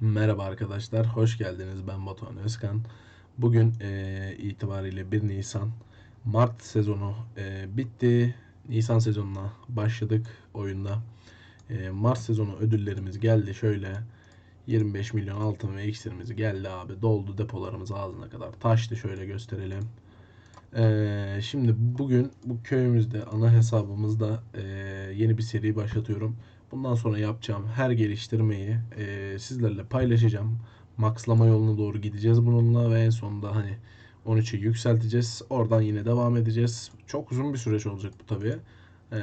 Merhaba arkadaşlar, hoş geldiniz. Ben Batuhan Özkan. Bugün eee, itibariyle 1 Nisan. Mart sezonu eee, bitti. Nisan sezonuna başladık oyunda. Eee, Mart sezonu ödüllerimiz geldi. Şöyle 25 milyon altın ve iksirimiz geldi abi. Doldu depolarımız ağzına kadar taştı. Şöyle gösterelim. Eee, şimdi bugün bu köyümüzde ana hesabımızda eee, yeni bir seri başlatıyorum. Bundan sonra yapacağım her geliştirmeyi eee, sizlerle paylaşacağım. Maxlama yoluna doğru gideceğiz bununla ve en sonunda hani 13'e yükselteceğiz. Oradan yine devam edeceğiz. Çok uzun bir süreç olacak bu tabii. Eee,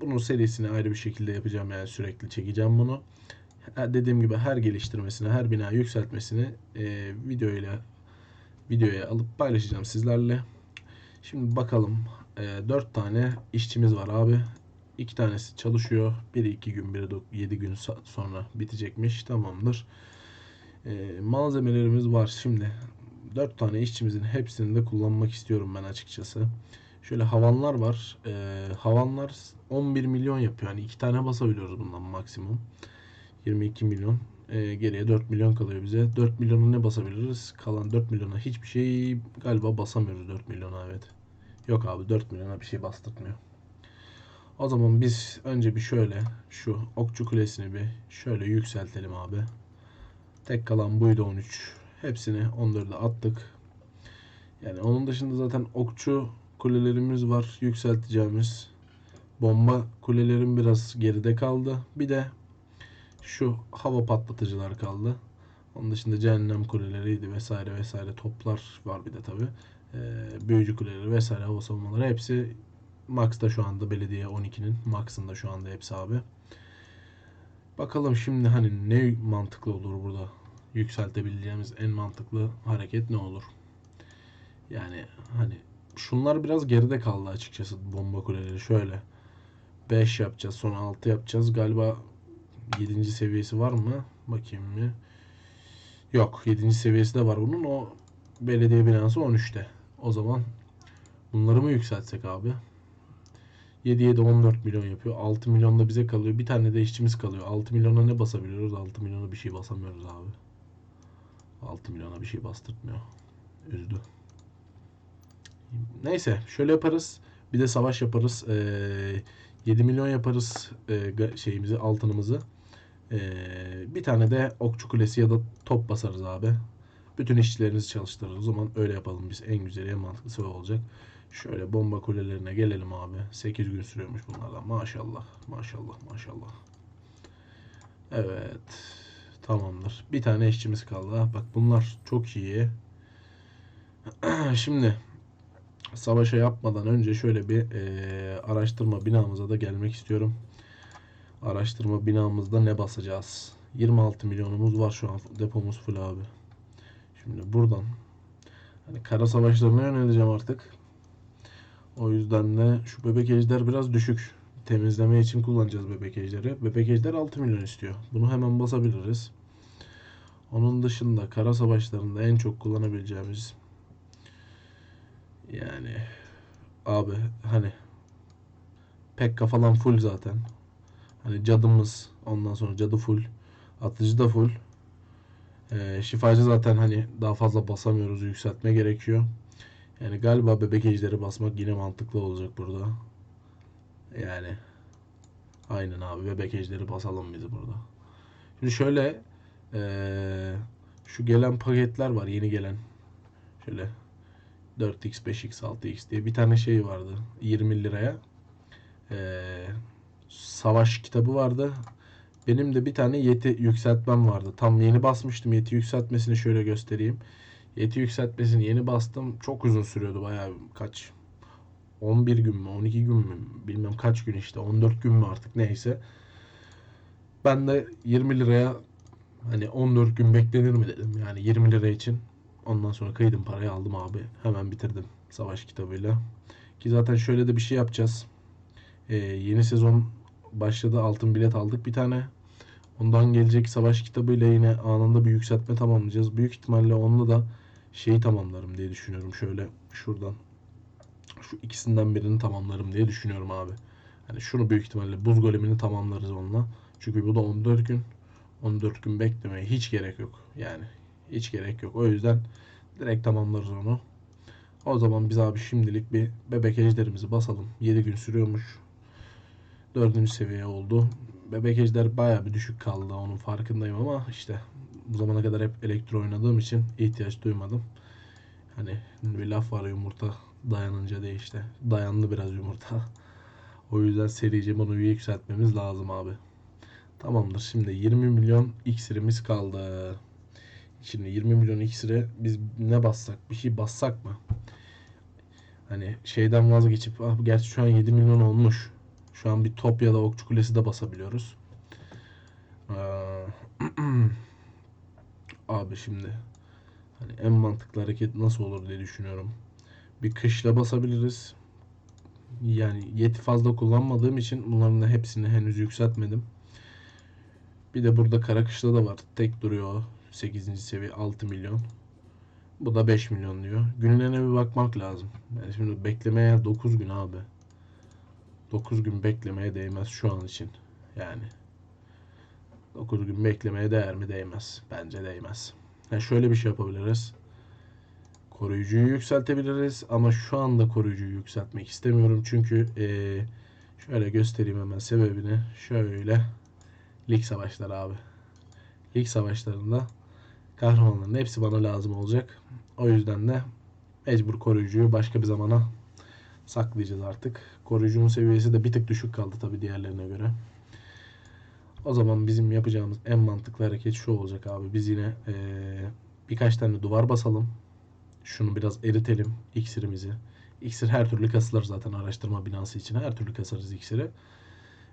bunun serisini ayrı bir şekilde yapacağım yani sürekli çekeceğim bunu. Dediğim gibi her geliştirmesini, her bina yükseltmesini eee videoyla videoya alıp paylaşacağım sizlerle. Şimdi bakalım. Ee, 4 tane işçimiz var abi. 2 tanesi çalışıyor. Biri 2 gün, biri 7 gün sonra bitecekmiş. Tamamdır. Ee, malzemelerimiz var. Şimdi 4 tane işçimizin hepsini de kullanmak istiyorum ben açıkçası. Şöyle havanlar var. Ee, havanlar 11 milyon yapıyor. Yani 2 tane basabiliyoruz bundan maksimum. 22 milyon. Ee, geriye 4 milyon kalıyor bize. 4 milyona ne basabiliriz? Kalan 4 milyona hiçbir şey galiba basamıyoruz 4 milyona evet. Yok abi 4 milyona bir şey bastırtmıyor. O zaman biz önce bir şöyle şu okçu kulesini bir şöyle yükseltelim abi. Tek kalan buydu 13. Hepsini 14'e attık. Yani onun dışında zaten okçu kulelerimiz var yükselteceğimiz. Bomba kulelerim biraz geride kaldı. Bir de şu hava patlatıcılar kaldı. Onun dışında cehennem kuleleriydi vesaire vesaire toplar var bir de tabi. Ee, büyücü kuleleri vesaire hava savunmaları hepsi Max'ta şu anda belediye 12'nin Max'ında şu anda hepsi abi. Bakalım şimdi hani ne mantıklı olur burada yükseltebileceğimiz en mantıklı hareket ne olur? Yani hani şunlar biraz geride kaldı açıkçası bomba kuleleri şöyle. 5 yapacağız sonra 6 yapacağız. Galiba 7. seviyesi var mı? Bakayım mı? Yok 7. seviyesi de var bunun. O belediye binası 13'te. O zaman bunları mı yükseltsek abi? 7'ye de 14 milyon yapıyor. 6 milyon da bize kalıyor. Bir tane de işçimiz kalıyor. 6 milyona ne basabiliyoruz? 6 milyona bir şey basamıyoruz abi. 6 milyona bir şey bastırtmıyor. Üzdü. Neyse şöyle yaparız. Bir de savaş yaparız. Ee, 7 milyon yaparız e, şeyimizi altınımızı. Ee, bir tane de okçu kulesi ya da top basarız abi. Bütün işçilerinizi çalıştırırız. O zaman öyle yapalım biz. En güzeli en mantıklısı olacak. Şöyle bomba kulelerine gelelim abi. 8 gün sürüyormuş bunlardan. Maşallah. Maşallah. Maşallah. Evet. Tamamdır. Bir tane işçimiz kaldı. Ah, Bak bunlar çok iyi. Şimdi savaşa yapmadan önce şöyle bir eee, araştırma binamıza da gelmek istiyorum. Araştırma binamızda ne basacağız? 26 milyonumuz var şu an depomuz full abi. Şimdi buradan hani kara savaşlarına yöneleceğim artık. O yüzden de şu bebek ejder biraz düşük. Temizleme için kullanacağız bebek ejderi. Bebek ejder 6 milyon istiyor. Bunu hemen basabiliriz. Onun dışında kara savaşlarında en çok kullanabileceğimiz yani abi hani Pekka falan full zaten. Hani cadımız ondan sonra cadı full. Atıcı da full. Ee, şifacı zaten hani daha fazla basamıyoruz. Yükseltme gerekiyor. Yani galiba bebek ejderi basmak yine mantıklı olacak burada. Yani aynen abi bebek ejderi basalım biz burada. Şimdi şöyle ee, şu gelen paketler var yeni gelen. Şöyle 4x, 5x, 6x diye bir tane şey vardı 20 liraya. Ee, savaş kitabı vardı. Benim de bir tane yeti yükseltmem vardı. Tam yeni basmıştım yeti yükseltmesini şöyle göstereyim. Yeti yükseltmesini yeni bastım. Çok uzun sürüyordu bayağı kaç 11 gün mü 12 gün mü bilmem kaç gün işte 14 gün mü artık neyse. Ben de 20 liraya hani 14 gün beklenir mi dedim yani 20 lira için. Ondan sonra kıydım parayı aldım abi. Hemen bitirdim savaş kitabıyla. Ki zaten şöyle de bir şey yapacağız. Ee, yeni sezon başladı altın bilet aldık bir tane. Ondan gelecek savaş kitabıyla yine anında bir yükseltme tamamlayacağız. Büyük ihtimalle onunla da şeyi tamamlarım diye düşünüyorum. Şöyle şuradan şu ikisinden birini tamamlarım diye düşünüyorum abi. Hani şunu büyük ihtimalle buz golemini tamamlarız onunla. Çünkü bu da 14 gün. 14 gün beklemeye hiç gerek yok. Yani hiç gerek yok. O yüzden direkt tamamlarız onu. O zaman biz abi şimdilik bir bebek ejderimizi basalım. 7 gün sürüyormuş. 4. seviye oldu. Bebek ejder baya bir düşük kaldı. Onun farkındayım ama işte bu zamana kadar hep elektro oynadığım için ihtiyaç duymadım. Hani bir laf var yumurta dayanınca diye işte. Dayandı biraz yumurta. O yüzden serice bunu yükseltmemiz lazım abi. Tamamdır. Şimdi 20 milyon iksirimiz kaldı. Şimdi 20 milyon iksire biz ne bassak? Bir şey bassak mı? Hani şeyden vazgeçip ah, gerçi şu an 7 milyon olmuş. Şu an bir top ya da okçu kulesi de basabiliyoruz. Ee, Abi şimdi hani en mantıklı hareket nasıl olur diye düşünüyorum. Bir kışla basabiliriz. Yani yeti fazla kullanmadığım için bunların da hepsini henüz yükseltmedim. Bir de burada kara kışla da var. Tek duruyor. 8. seviye 6 milyon. Bu da 5 milyon diyor. Günlerine bir bakmak lazım. Yani şimdi beklemeye 9 gün abi. 9 gün beklemeye değmez şu an için. Yani 9 gün beklemeye değer mi? Değmez. Bence değmez. Yani şöyle bir şey yapabiliriz. Koruyucuyu yükseltebiliriz ama şu anda koruyucuyu yükseltmek istemiyorum çünkü eee, şöyle göstereyim hemen sebebini. Şöyle lig savaşları abi. Lig savaşlarında kahramanların hepsi bana lazım olacak. O yüzden de mecbur koruyucuyu başka bir zamana saklayacağız artık. Koruyucunun seviyesi de bir tık düşük kaldı tabii diğerlerine göre. O zaman bizim yapacağımız en mantıklı hareket şu olacak abi. Biz yine eee, birkaç tane duvar basalım. Şunu biraz eritelim iksirimizi. İksir her türlü kasılır zaten araştırma binası için. Her türlü kasarız iksiri.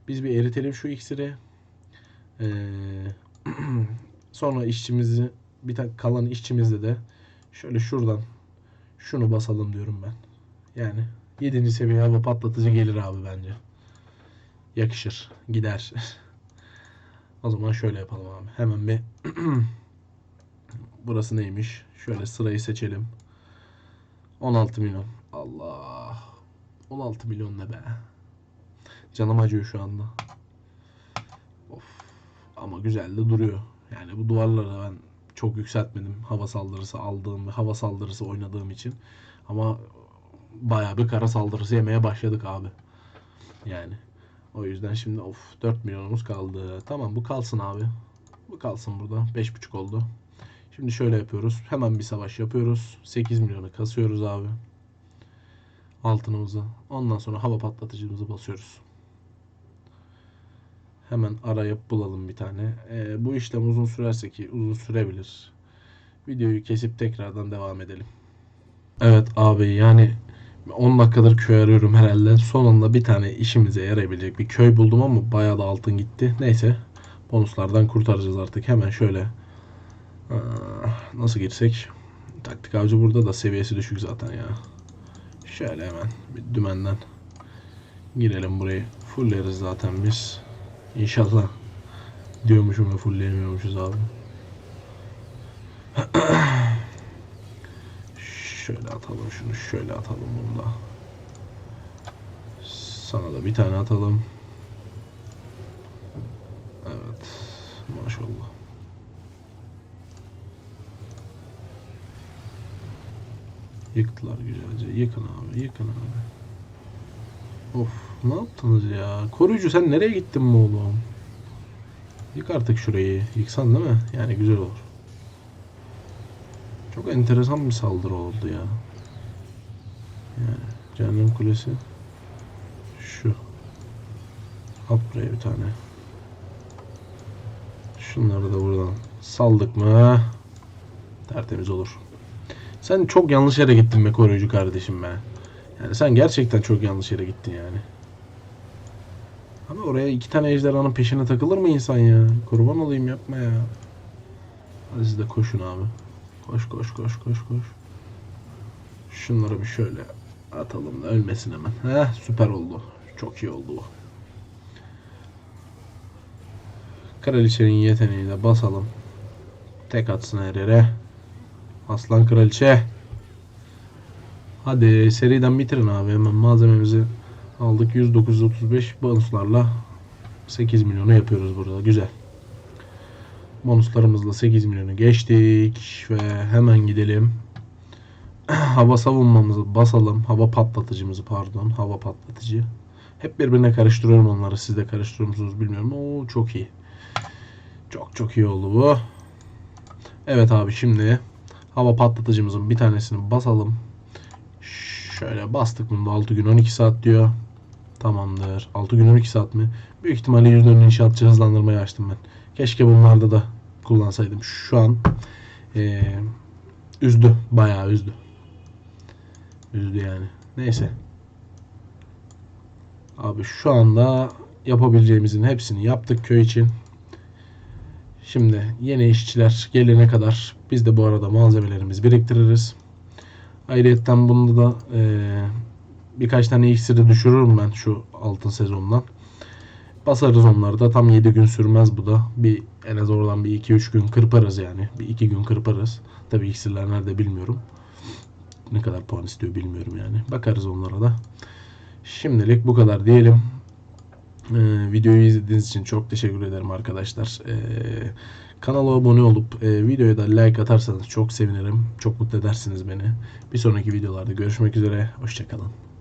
Biz bir eritelim şu iksiri. Eee, sonra işçimizi bir tane kalan işçimizle de şöyle şuradan şunu basalım diyorum ben. Yani 7. seviye hava patlatıcı gelir abi bence. Yakışır. Gider. O zaman şöyle yapalım abi. Hemen bir burası neymiş? Şöyle sırayı seçelim. 16 milyon. Allah. 16 milyon ne be? Canım acıyor şu anda. Of. Ama güzel de duruyor. Yani bu duvarları ben çok yükseltmedim. Hava saldırısı aldığım ve hava saldırısı oynadığım için. Ama bayağı bir kara saldırısı yemeye başladık abi. Yani. O yüzden şimdi of 4 milyonumuz kaldı. Tamam bu kalsın abi. Bu kalsın burada. 5,5 oldu. Şimdi şöyle yapıyoruz. Hemen bir savaş yapıyoruz. 8 milyonu kasıyoruz abi. Altınımızı. Ondan sonra hava patlatıcımızı basıyoruz. Hemen arayıp bulalım bir tane. Ee, bu işlem uzun sürerse ki uzun sürebilir. Videoyu kesip tekrardan devam edelim. Evet abi yani 10 dakikadır köy arıyorum herhalde. Sonunda bir tane işimize yarayabilecek bir köy buldum ama bayağı da altın gitti. Neyse bonuslardan kurtaracağız artık. Hemen şöyle nasıl girsek? Taktik avcı burada da seviyesi düşük zaten ya. Şöyle hemen bir dümenden girelim burayı. Fulleriz zaten biz. İnşallah diyormuşum ve fullleyemiyormuşuz abi. Şöyle atalım şunu, şöyle atalım bunu da. Sana da bir tane atalım. Evet, maşallah. Yıktılar güzelce. Yıkın abi, yıkın abi. Of, ne yaptınız ya? Koruyucu sen nereye gittin mi oğlum? Yık artık şurayı. Yıksan değil mi? Yani güzel olur. Çok enteresan bir saldırı oldu ya. Yani cehennem kulesi şu. At buraya bir tane. Şunları da buradan saldık mı tertemiz olur. Sen çok yanlış yere gittin be koruyucu kardeşim be. Yani sen gerçekten çok yanlış yere gittin yani. Ama oraya iki tane ejderhanın peşine takılır mı insan ya? Kurban olayım yapma ya. Hadi siz de koşun abi. Koş koş koş koş koş. Şunları bir şöyle atalım da ölmesin hemen. Heh süper oldu. Çok iyi oldu bu. Kraliçenin yeteneği de basalım. Tek atsın her yere. Aslan kraliçe. Hadi seriden bitirin abi hemen malzememizi aldık 100 bonuslarla 8 milyonu yapıyoruz burada güzel. Bonuslarımızla 8 milyonu geçtik ve hemen gidelim. hava savunmamızı basalım. Hava patlatıcımızı pardon. Hava patlatıcı. Hep birbirine karıştırıyorum onları. Siz de karıştırıyor musunuz bilmiyorum. Oo çok iyi. Çok çok iyi oldu bu. Evet abi şimdi hava patlatıcımızın bir tanesini basalım. Şöyle bastık bunu da 6 gün 12 saat diyor. Tamamdır. 6 gün 12 saat mi? Büyük ihtimalle %10 inşaatçı hızlandırmayı açtım ben. Keşke bunlarda da kullansaydım. Şu an eee, üzdü. Bayağı üzdü. Üzdü yani. Neyse. Abi şu anda yapabileceğimizin hepsini yaptık köy için. Şimdi yeni işçiler gelene kadar biz de bu arada malzemelerimizi biriktiririz. Ayrıyeten bunda da eee, birkaç tane iksiri düşürürüm ben şu altın sezondan. Basarız onları da tam 7 gün sürmez bu da. Bir en az oradan bir 2-3 gün kırparız yani. Bir 2 gün kırparız. Tabii iksirler nerede bilmiyorum. Ne kadar puan istiyor bilmiyorum yani. Bakarız onlara da. Şimdilik bu kadar diyelim. Ee, videoyu izlediğiniz için çok teşekkür ederim arkadaşlar. Ee, kanala abone olup e, videoya da like atarsanız çok sevinirim. Çok mutlu edersiniz beni. Bir sonraki videolarda görüşmek üzere. Hoşçakalın.